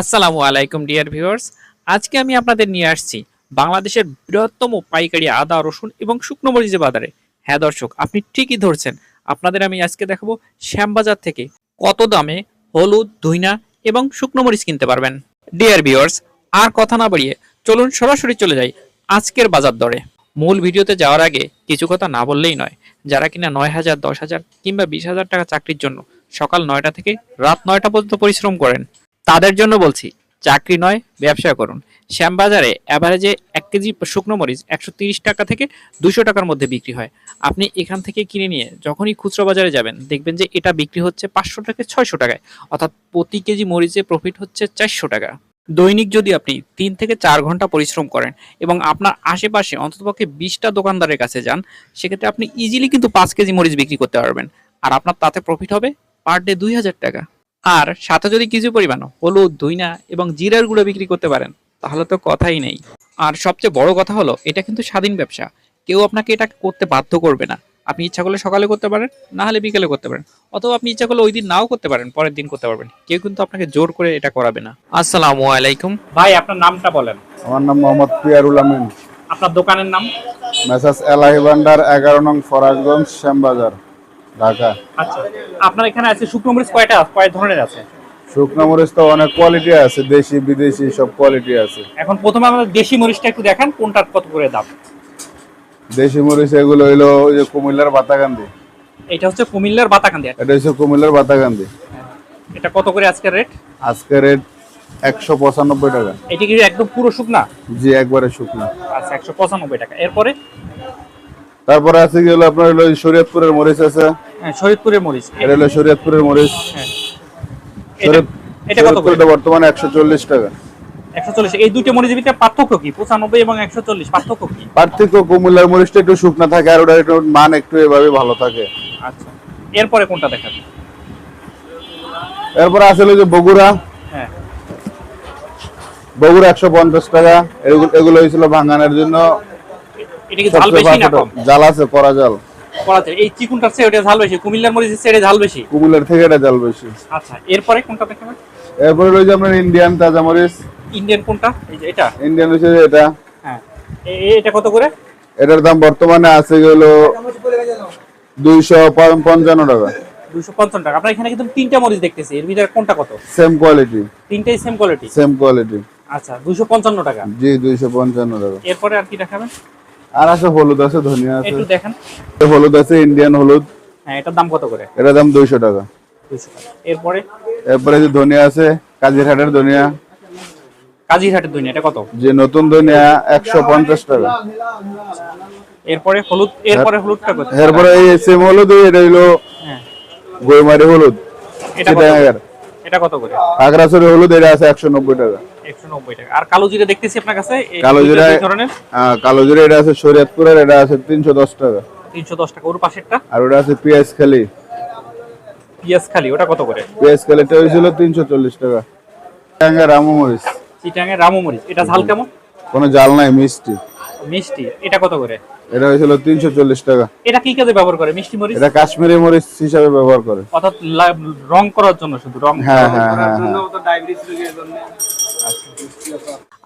আসসালামু আলাইকুম, dear viewers. আজকে আমি আপনাদের নিয়ে আসছি বাংলাদেশের বৃহত্তম পাইকারি আদা, রসুন এবং শুকনো মরিচের বাজারে। হ্যাঁ দর্শক, আপনি ঠিকই ধরছেন। আপনাদের আমি আজকে দেখাবো শ্যামবাজার থেকে কত দামে হলুদ, ধুইনা এবং শুকনো মরিচ কিনতে পারবেন। ডিয়ার ভিউয়ার্স, আর কথা না বাড়িয়ে চলুন সরাসরি চলে যাই আজকের বাজার দরে। মূল ভিডিওতে যাওয়ার আগে কিছু কথা না বললেই নয়, যারা কিনা নয় হাজার, দশ হাজার কিংবা বিশ হাজার টাকা চাকরির জন্য সকাল নয়টা থেকে রাত নয়টা পর্যন্ত পরিশ্রম করেন তাদের জন্য বলছি, চাকরি নয়, ব্যবসা করুন। শ্যামবাজারে অ্যাভারেজে এক কেজি শুকনো মরিচ একশো টাকা থেকে দুশো টাকার মধ্যে বিক্রি হয়। আপনি এখান থেকে কিনে নিয়ে যখনই খুচরো বাজারে যাবেন, দেখবেন যে এটা বিক্রি হচ্ছে পাঁচশো থেকে ছয়শো টাকায়। অর্থাৎ প্রতি কেজি মরিচে প্রফিট হচ্ছে চারশো টাকা। দৈনিক যদি আপনি তিন থেকে চার ঘণ্টা পরিশ্রম করেন এবং আপনার আশেপাশে অন্ততপক্ষে বিশটা দোকানদারের কাছে যান, সেক্ষেত্রে আপনি ইজিলি কিন্তু পাঁচ কেজি মরিচ বিক্রি করতে পারবেন। আর আপনার তাতে প্রফিট হবে পার ডে দুই হাজার টাকা। আর সাথে যদি কিছু পরিমাণ হলুদ ধুইনা এবং জিরার গুঁড়ো বিক্রি করতে পারেন তাহলে তো কথাই নেই। আর সবচেয়ে বড় কথা হলো এটা কিন্তু স্বাধীন ব্যবসা। কেউ আপনাকে এটা করতে বাধ্য করবে না। আপনি ইচ্ছা করলে সকালে করতে পারেন না হলে বিকেলে করতে পারেন। অথবা আপনি ইচ্ছা করলে ওই দিন নাও করতে পারেন পরের দিন করতে পারবেন। কেউ কিন্তু আপনাকে জোর করে এটা করাবে না। আসসালামু আলাইকুম। ভাই আপনার নামটা বলেন। আমার নাম মোহাম্মদ পিয়ারুল আমিন। আপনার দোকানের নাম? মেসাস এলাহি ভান্ডার এগারো নং ফরাজগঞ্জ শ্যামবাজার। ঢাকা। আচ্ছা আপনার এখানে আছে শুকনো মরিচ কয়টা? কয় ধরনের আছে? শুকনো মরিচ তো অনেক কোয়ালিটি আছে দেশি বিদেশি সব কোয়ালিটি আছে। এখন প্রথমে আমাদের দেশি মরিচটা একটু দেখান কোনটার কত করে দাম? দেশি মরিচ এগুলো হইল ওই যে কুমিল্লার বাতাকান্দি এটা হচ্ছে কুমিল্লার বাতাকান্দি এটা হচ্ছে কুমিল্লার বাতাকান্দি এটা কত করে আজকের রেট? আজকে রেট একশো পঁচানব্বই টাকা। এটা কি একদম পুরো শুকনা? জি একবারে শুকনো। আচ্ছা একশো পঁচানব্বই টাকা। এরপরে? তারপরে আছে কি হলো আপনার হলো শরীয়তপুরের মরিচ আছে। হ্যাঁ, শরীদপুরের মরিচ। এটা হলো শরীয়তপুরের মরিচ। হ্যাঁ। এটা- কত করে? বর্তমানে একশো চল্লিশ টাকা। একশো চল্লিশ। এই দুটো মরিচের ভিতরে পার্থক্য কি? পঁচানব্বই এবং একশো চল্লিশ পার্থক্য কি? পার্থক্য কুমিল্লার মরিচটা একটু শুকনা থাকে আর ওটা একটু মান একটু এভাবে ভালো থাকে। আচ্ছা। এরপরে কোনটা এরপরে আসলে যে বগুড়া। হ্যাঁ। বগুড়া একশো পঞ্চাশ টাকা। এগুলো এগুলো হয়েছিল ভাঙানোর জন্য। এটা কি ঝাল বেশি না কম? জাল আছে করা জাল করাতে এই চিকুনটার চেয়ে ওটা ঝাল বেশি কুমিল্লার মরিচের চেয়ে ঝাল বেশি? কুমিল্লার থেকে এটা জাল বেশি। আচ্ছা এরপরে কোনটা দেখাবেন এরপরে রয়েছে আপনার ইন্ডিয়ান তাজা মরিচ। ইন্ডিয়ান কোনটা? এই যে এটা? ইন্ডিয়ান হচ্ছে এটা। হ্যাঁ। এটা কত করে? এটার দাম বর্তমানে আছে হলো দুইশো পঞ্চান্ন টাকা। দুশো পঞ্চান্ন টাকা। আপনার এখানে কিন্তু তিনটা মরিচ দেখতেছি। এর ভিতরে কোনটা কত? সেম কোয়ালিটি তিনটাই সেম কোয়ালিটি সেম কোয়ালিটি আচ্ছা দুশো পঞ্চান্ন টাকা। জি দুইশো পঞ্চান্ন টাকা। এরপরে আর কি দেখাবেন? আর আছে হলুদ আছে ধনিয়া আছে। একটু দেখেন। হলুদ আছে ইন্ডিয়ান হলুদ। হ্যাঁ এটার দাম কত করে? এটার দাম দুইশো টাকা। এরপরে? এরপরে যে ধনিয়া আছে কাজিরহাটের ধনিয়া। কাজিরহাটের দুনিয়া এটা কত? যে নতুন ধনিয়া একশো পঞ্চাশ টাকা। এরপরে হলুদ এরপরে হলুদটা কত? এরপরে এই সেম হলুদ এটা হইল হ্যাঁ। গোয়মারি হলুদ। এটা কত এটা কত করে? খাগড়াছড়ি হলুদ এটা আছে একশো নব্বই টাকা। একশো নব্বই টাকা। আর কালো জিরে দেখতেছি আপনার কাছে? কালো দুইটা জিরা দুই ধরনের? কালো জিরা এটা আছে শরীয়তপুরের এটা আছে তিনশো দশ টাকা। ওর পাশেরটা? আর ওটা আছে পেঁয়াজ খালি পিঁয়াজ খালি ওটা কত করে? পেঁয়াজ খালিটা টাকা। চিটাঙ্গা রামু মরিচ। চিটাঙের রামু মরিচ। এটা ঝাল কেমন? কোনো জাল নাই মিষ্টি। মিষ্টি। এটা কত করে? এটা হয়েছিল তিনশো চল্লিশ টাকা। এটা কি কাজে ব্যবহার করে? মিষ্টি মরিচ? এটা কাশ্মীরি মরিচ হিসাবে ব্যবহার করে। অর্থাৎ রং করার জন্য শুধু রং হ্যাঁ হ্যাঁ হ্যাঁ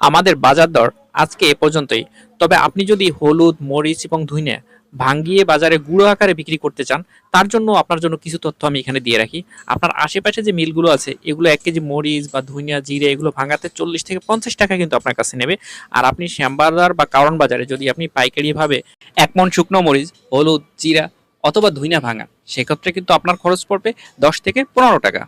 আমাদের বাজার দর আজকে এ পর্যন্তই। তবে আপনি যদি হলুদ, মরিচ এবং ধুইনে ভাঙ্গিয়ে বাজারে গুঁড়ো আকারে বিক্রি করতে চান, তার জন্য আপনার জন্য কিছু তথ্য আমি এখানে দিয়ে রাখি। আপনার আশেপাশে যে মিলগুলো আছে, এগুলো এক কেজি মরিচ বা ধুইনা, জিরে, এগুলো ভাঙাতে চল্লিশ থেকে পঞ্চাশ টাকা কিন্তু আপনার কাছে নেবে। আর আপনি শ্যামবাজার বা কারণ বাজারে যদি আপনি পাইকারিভাবে এক মন শুকনো মরিচ, হলুদ, জিরা অথবা ধুইনা ভাঙা সেক্ষেত্রে কিন্তু আপনার খরচ পড়বে দশ থেকে পনেরো টাকা।